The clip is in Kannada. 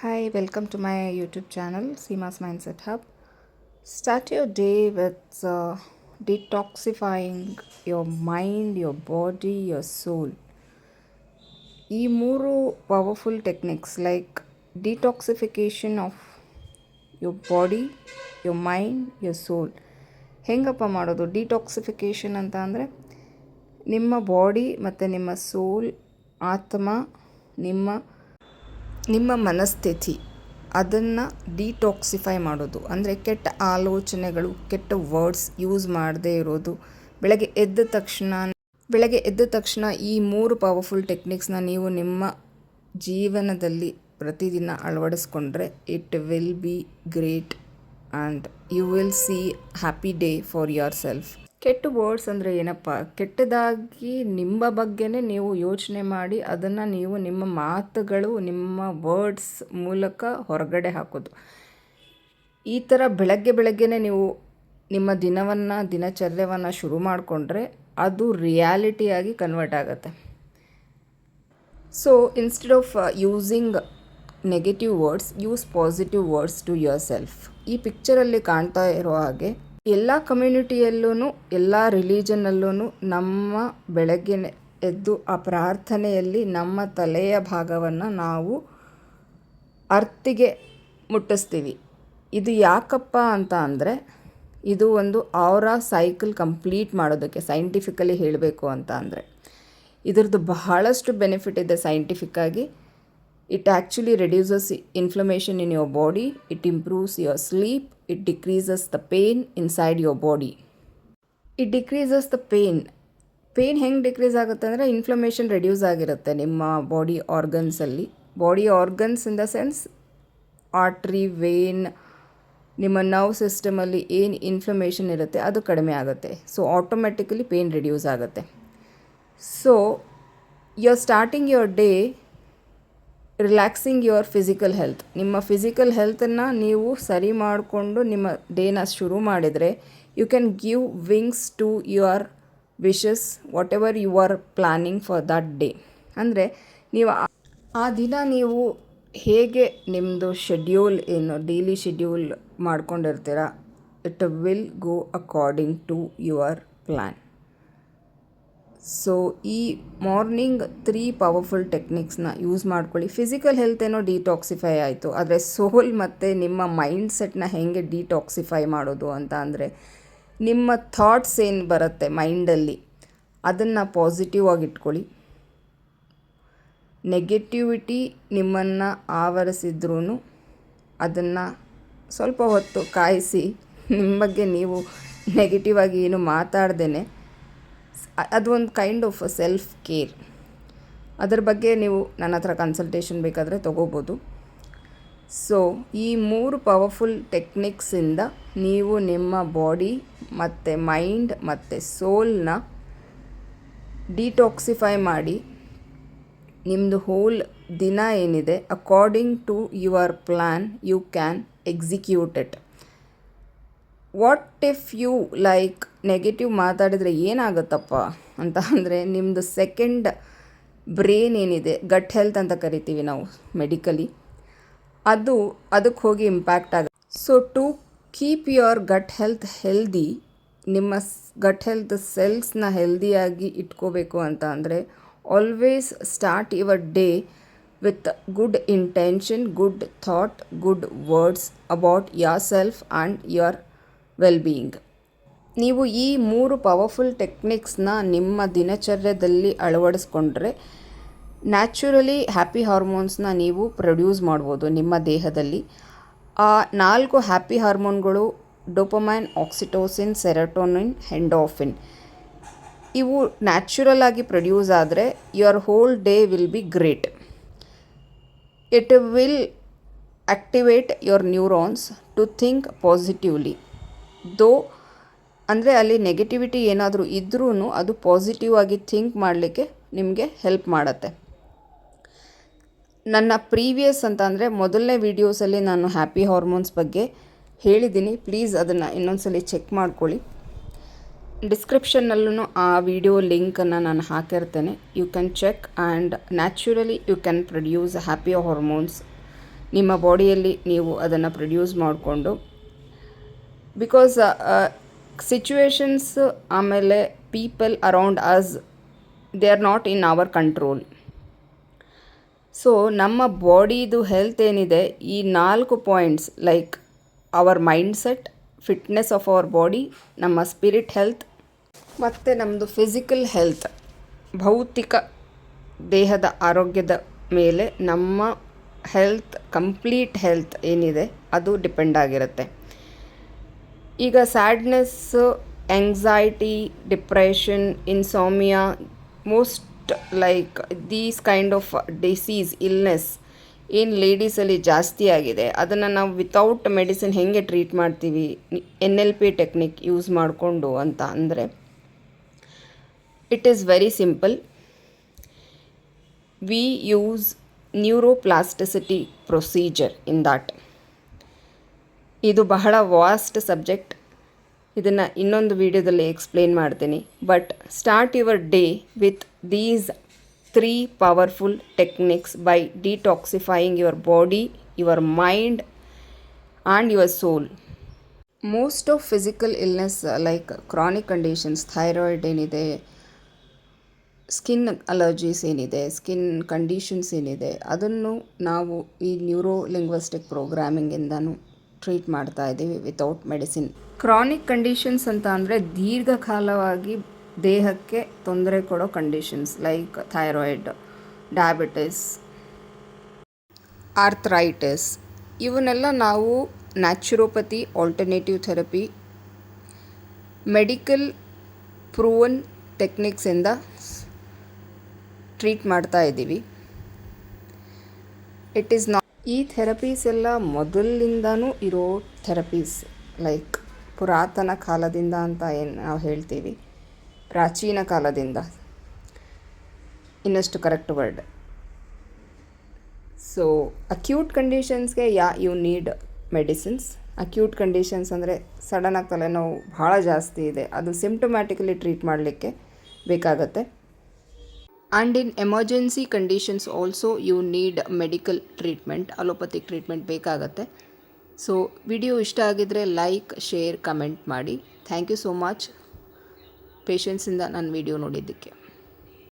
Hi, welcome to my YouTube channel, Seema's Mindset Hub. Start your day with uh, detoxifying your mind, your body, your soul. ಈ ಮೂರು powerful techniques like detoxification of your body your mind your soul ಹೆಂಗಪ್ಪ ಮಾಡೋದು ಡಿಟಾಕ್ಸಿಫಿಕೇಷನ್ ಅಂತ ಅಂದರೆ ನಿಮ್ಮ ಬಾಡಿ ಮತ್ತು ನಿಮ್ಮ ಸೋಲ್ ಆತ್ಮ ನಿಮ್ಮ ನಿಮ್ಮ ಮನಸ್ಥಿತಿ, ಅದನ್ನು ಡಿಟಾಕ್ಸಿಫೈ ಮಾಡೋದು. ಅಂದರೆ ಕೆಟ್ಟ ಆಲೋಚನೆಗಳು, ಕೆಟ್ಟ ವರ್ಡ್ಸ್ ಯೂಸ್ ಮಾಡದೇ ಇರೋದು. ಬೆಳಗ್ಗೆ ಎದ್ದ ತಕ್ಷಣ, ಬೆಳಗ್ಗೆ ಎದ್ದ ತಕ್ಷಣ ಈ ಮೂರು ಪವರ್ಫುಲ್ ಟೆಕ್ನಿಕ್ಸ್ನ ನೀವು ನಿಮ್ಮ ಜೀವನದಲ್ಲಿ ಪ್ರತಿದಿನ ಅಳವಡಿಸ್ಕೊಂಡ್ರೆ it will be great and you will see happy day for yourself ಕೆಟ್ಟ ವರ್ಡ್ಸ್ ಅಂದರೆ ಏನಪ್ಪ? ಕೆಟ್ಟದಾಗಿ ನಿಮ್ಮ ಬಗ್ಗೆನೇ ನೀವು ಯೋಚನೆ ಮಾಡಿ ಅದನ್ನು ನೀವು ನಿಮ್ಮ ಮಾತುಗಳು, ನಿಮ್ಮ ವರ್ಡ್ಸ್ ಮೂಲಕ ಹೊರಗಡೆ ಹಾಕೋದು. ಈ ಥರ ಬೆಳಗ್ಗೆ ಬೆಳಗ್ಗೆನೇ ನೀವು ನಿಮ್ಮ ದಿನವನ್ನು, ದಿನಚರ್ಯವನ್ನು ಶುರು ಮಾಡಿಕೊಂಡ್ರೆ ಅದು ರಿಯಾಲಿಟಿಯಾಗಿ ಕನ್ವರ್ಟ್ ಆಗುತ್ತೆ. So instead of using negative words use positive words to yourself ಈ ಪಿಕ್ಚರಲ್ಲಿ ಕಾಣ್ತಾ ಇರೋ ಹಾಗೆ ಎಲ್ಲ ಕಮ್ಯುನಿಟಿಯಲ್ಲೂ ಎಲ್ಲ ರಿಲೀಜನಲ್ಲೂ ನಮ್ಮ ಬೆಳಗ್ಗೆ ಎದ್ದು ಆ ಪ್ರಾರ್ಥನೆಯಲ್ಲಿ ನಮ್ಮ ತಲೆಯ ಭಾಗವನ್ನು ನಾವು ಅರ್ತಿಗೆ ಮುಟ್ಟಿಸ್ತೀವಿ. ಇದು ಯಾಕಪ್ಪ ಅಂತ ಅಂದರೆ, ಇದು ಒಂದು ಅವರ ಸೈಕಲ್ ಕಂಪ್ಲೀಟ್ ಮಾಡೋದಕ್ಕೆ ಸೈಂಟಿಫಿಕಲಿ ಹೇಳಬೇಕು ಅಂತ ಅಂದರೆ, ಇದರದ್ದು ಬಹಳಷ್ಟು ಬೆನಿಫಿಟ್ ಇದೆ ಸೈಂಟಿಫಿಕ್ಕಾಗಿ it actually reduces inflammation in your body it improves your sleep it decreases the pain inside your body it decreases the pain pain ಹೆಂಗೆ ಡಿಕ್ರೀಸ್ ಆಗುತ್ತೆ ಅಂದರೆ ಇನ್ಫ್ಲಮೇಷನ್ ರೆಡ್ಯೂಸ್ ಆಗಿರುತ್ತೆ ನಿಮ್ಮ body ಆರ್ಗನ್ಸಲ್ಲಿ body organs in the sense artery vein ನಿಮ್ಮ ನರ್ವ್ ಸಿಸ್ಟಮಲ್ಲಿ ಏನು ಇನ್ಫ್ಲಮೇಷನ್ ಇರುತ್ತೆ ಅದು ಕಡಿಮೆ ಆಗುತ್ತೆ. ಸೊ ಆಟೋಮೆಟಿಕಲಿ ಪೇನ್ ರಿಡ್ಯೂಸ್ ಆಗುತ್ತೆ. So you are starting your day relaxing your physical health ನಿಮ್ಮ ಫಿಸಿಕಲ್ ಹೆಲ್ತನ್ನು ನೀವು ಸರಿ ಮಾಡಿಕೊಂಡು ನಿಮ್ಮ ಡೇನ ಶುರು ಮಾಡಿದರೆ you can give wings to your wishes whatever you are planning for that day ಅಂದರೆ, ನೀವು ಆ ದಿನ ನೀವು ಹೇಗೆ ನಿಮ್ಮದು ಶೆಡ್ಯೂಲ್ ಏನು daily schedule ಮಾಡ್ಕೊಂಡಿರ್ತೀರ it will go according to your plan so ಈ ಮಾರ್ನಿಂಗ್ ತ್ರೀ ಪವರ್ಫುಲ್ ಟೆಕ್ನಿಕ್ಸ್ನ ಯೂಸ್ ಮಾಡ್ಕೊಳ್ಳಿ. ಫಿಸಿಕಲ್ ಹೆಲ್ತ್ ಏನೋ ಡಿಟಾಕ್ಸಿಫೈ ಆಯಿತು. ಆದರೆ ಸೋಲ್ ಮತ್ತು ನಿಮ್ಮ ಮೈಂಡ್ ಸೆಟ್ನ ಹೇಗೆ ಡಿಟಾಕ್ಸಿಫೈ ಮಾಡೋದು ಅಂತ ಅಂದರೆ, ನಿಮ್ಮ ಥಾಟ್ಸ್ ಏನು ಬರುತ್ತೆ ಮೈಂಡಲ್ಲಿ ಅದನ್ನು ಪಾಸಿಟಿವ್ ಆಗಿ ಇಟ್ಕೊಳ್ಳಿ. ನೆಗೆಟಿವಿಟಿ ನಿಮ್ಮನ್ನು ಆವರಿಸಿದ್ರೂ ಅದನ್ನು ಸ್ವಲ್ಪ ಹೊತ್ತು ಕಾಯಿಸಿ, ನಿಮ್ಮ ಬಗ್ಗೆ ನೀವು ನೆಗೆಟಿವ್ ಆಗಿ ಏನು ಮಾತಾಡ್ದೇ ಅದು ಒಂದು ಕೈಂಡ್ ಆಫ್ ಸೆಲ್ಫ್ ಕೇರ್ ಅದರ ಬಗ್ಗೆ ನೀವು ನನ್ನ ಹತ್ರ ಕನ್ಸಲ್ಟೇಷನ್ ಬೇಕಾದರೆ ತೊಗೋಬೋದು. ಸೊ ಈ ಮೂರು ಪವರ್ಫುಲ್ ಟೆಕ್ನಿಕ್ಸಿಂದ ನೀವು ನಿಮ್ಮ ಬಾಡಿ ಮತ್ತು ಮೈಂಡ್ ಮತ್ತು ಸೋಲ್ನ ಡಿಟಾಕ್ಸಿಫೈ ಮಾಡಿ ನಿಮ್ಮದು ಹೋಲ್ ದಿನ ಏನಿದೆ according to your plan you can execute it what if you like negative ಮಾತಾಡಿದರೆ ಏನಾಗುತ್ತಪ್ಪ ಅಂತ ಅಂದರೆ ನಿಮ್ಮದು ಸೆಕೆಂಡ್ ಬ್ರೇನ್ ಏನಿದೆ ಗಟ್ ಹೆಲ್ತ್ ಅಂತ ಕರಿತೀವಿ ನಾವು ಮೆಡಿಕಲಿ ಅದು ಅದಕ್ಕೆ ಹೋಗಿ ಇಂಪ್ಯಾಕ್ಟ್ ಆಗುತ್ತೆ. So to keep your gut health healthy ನಿಮ್ಮ ಗಟ್ ಹೆಲ್ತ್ ಸೆಲ್ಸ್ನ ಹೆಲ್ದಿಯಾಗಿ ಇಟ್ಕೋಬೇಕು ಅಂತ ಅಂದರೆ always start your day with good intention good thought good words about yourself and your well being ನೀವು ಈ ಮೂರು ಪವರ್ಫುಲ್ ಟೆಕ್ನಿಕ್ಸ್ನ ನಿಮ್ಮ ದಿನಚರ್ಯದಲ್ಲಿ ಅಳವಡಿಸ್ಕೊಂಡ್ರೆ ನ್ಯಾಚುರಲಿ ಹ್ಯಾಪಿ ಹಾರ್ಮೋನ್ಸ್ನ ನೀವು ಪ್ರೊಡ್ಯೂಸ್ ಮಾಡ್ಬೋದು ನಿಮ್ಮ ದೇಹದಲ್ಲಿ. ಆ ನಾಲ್ಕು ಹ್ಯಾಪಿ ಹಾರ್ಮೋನ್ಗಳು ಡೋಪಮೈನ್ ಆಕ್ಸಿಟೋಸಿನ್ ಸೆರಟೋನಿನ್ ಹೆಂಡೋಫಿನ್ ಇವು ನ್ಯಾಚುರಲ್ ಆಗಿ ಪ್ರೊಡ್ಯೂಸ್ ಆದರೆ your whole day will be great it will activate your neurons to think positively though ಅಂದರೆ ಅಲ್ಲಿ ನೆಗೆಟಿವಿಟಿ ಏನಾದರೂ ಇದ್ರೂ ಅದು ಪಾಸಿಟಿವ್ ಆಗಿ ಥಿಂಕ್ ಮಾಡಲಿಕ್ಕೆ ನಿಮಗೆ ಹೆಲ್ಪ್ ಮಾಡುತ್ತೆ. ನನ್ನ ಪ್ರೀವಿಯಸ್ ಅಂತ ಅಂದರೆ ಮೊದಲನೇ ವೀಡಿಯೋಸಲ್ಲಿ ನಾನು ಹ್ಯಾಪಿ ಹಾರ್ಮೋನ್ಸ್ ಬಗ್ಗೆ ಹೇಳಿದ್ದೀನಿ. ಪ್ಲೀಸ್ ಅದನ್ನು ಇನ್ನೊಂದ್ಸಲಿ ಚೆಕ್ ಮಾಡ್ಕೊಳ್ಳಿ. ಡಿಸ್ಕ್ರಿಪ್ಷನ್ನಲ್ಲೂ ಆ ವಿಡಿಯೋ ಲಿಂಕನ್ನು ನಾನು ಹಾಕಿರ್ತೇನೆ. You can check and naturally you can produce happy hormones ನಿಮ್ಮ ಬಾಡಿಯಲ್ಲಿ ನೀವು ಅದನ್ನು ಪ್ರೊಡ್ಯೂಸ್ ಮಾಡಿಕೊಂಡು. ಬಿಕಾಸ್ ಸಿಚುವೇಶನ್ಸ್ ಆಮೇಲೆ people around us they are not in our control so ನಮ್ಮ ಬಾಡಿದು ಹೆಲ್ತ್ ಏನಿದೆ, ಈ ನಾಲ್ಕು points like our mindset fitness of our body ನಮ್ಮ ಸ್ಪಿರಿಟ್ ಹೆಲ್ತ್ ಮತ್ತು ನಮ್ಮದು ಫಿಸಿಕಲ್ ಹೆಲ್ತ್ ಭೌತಿಕ ದೇಹದ ಆರೋಗ್ಯದ ಮೇಲೆ ನಮ್ಮ ಹೆಲ್ತ್ ಕಂಪ್ಲೀಟ್ ಹೆಲ್ತ್ ಏನಿದೆ, ಅದು ಡಿಪೆಂಡ್ ಆಗಿರುತ್ತೆ. ಈಗ sadness anxiety depression insomnia most like these kind of disease illness ಏನು ಲೇಡೀಸಲ್ಲಿ ಜಾಸ್ತಿ ಆಗಿದೆ. ಅದನ್ನು ನಾವು ವಿತೌಟ್ ಮೆಡಿಸಿನ್ ಹೇಗೆ ಟ್ರೀಟ್ ಮಾಡ್ತೀವಿ? N L P technique use ಮಾಡಿಕೊಂಡು ಅಂತ ಅಂದರೆ it is very simple we use neuroplasticity procedure in that ಇದು ಬಹಳ ವಾಸ್ಟ್ ಸಬ್ಜೆಕ್ಟ್. ಇದನ್ನು ಇನ್ನೊಂದು ವಿಡಿಯೋದಲ್ಲಿ ಎಕ್ಸ್ಪ್ಲೇನ್ ಮಾಡ್ತೀನಿ. But start your day with these three powerful techniques by detoxifying your body your mind and your soul most of physical illness like chronic conditions thyroid ಏನಿದೆ ಸ್ಕಿನ್ ಅಲರ್ಜೀಸ್ ಏನಿದೆ ಸ್ಕಿನ್ ಕಂಡೀಷನ್ಸ್ ಏನಿದೆ, ಅದನ್ನು ನಾವು ಈ ನ್ಯೂರೋ ಲಿಂಗ್ವಿಸ್ಟಿಕ್ ಪ್ರೋಗ್ರಾಮಿಂಗಿಂದನೂ ಟ್ರೀಟ್ ಮಾಡ್ತಾ ಇದ್ದೀವಿ ವಿತೌಟ್ ಮೆಡಿಸಿನ್ ಕ್ರಾನಿಕ್ ಕಂಡೀಷನ್ಸ್ ಅಂತ ಅಂದರೆ ದೀರ್ಘಕಾಲವಾಗಿ ದೇಹಕ್ಕೆ ತೊಂದರೆ ಕೊಡೋ conditions like thyroid diabetes arthritis ಇವನ್ನೆಲ್ಲ ನಾವು naturopathy alternative therapy medical proven ಟೆಕ್ನಿಕ್ಸಿಂದ treat ಮಾಡ್ತಾ ಇದ್ದೀವಿ. ಇಟ್ ಈಸ್ ನಾಟ್ ಈ ಥೆರಪೀಸ್ ಎಲ್ಲ ಮೊದಲಿಂದನೂ ಇರೋ ಥೆರಪೀಸ್ ಲೈಕ್ ಪುರಾತನ ಕಾಲದಿಂದ ಅಂತ ಏನು ನಾವು ಹೇಳ್ತೀವಿ, ಪ್ರಾಚೀನ ಕಾಲದಿಂದ. ಇನ್ನಷ್ಟು correct word so acute ಕಂಡೀಷನ್ಸ್ಗೆ yeah you need medicines acute conditions ಅಂದರೆ ಸಡನ್ನಾಗಿ ತಲೆನೋವು ಭಾಳ ಜಾಸ್ತಿ ಇದೆ. ಅದು ಸಿಂಪ್ಟಮ್ಯಾಟಿಕಲಿ ಟ್ರೀಟ್ ಮಾಡಲಿಕ್ಕೆ ಬೇಕಾಗತ್ತೆ. And in emergency conditions also you need medical treatment allopathic treatment ಬೇಕಾಗತ್ತೆ. ಸೊ ವಿಡಿಯೋ ಇಷ್ಟ ಆಗಿದ್ದರೆ ಲೈಕ್ ಶೇರ್ ಕಮೆಂಟ್ ಮಾಡಿ. ಥ್ಯಾಂಕ್ ಯು ಸೋ ಮಚ್ ಪೇಷನ್ಸಿಂದ ನಾನು ವಿಡಿಯೋ ನೋಡಿದ್ದಕ್ಕೆ.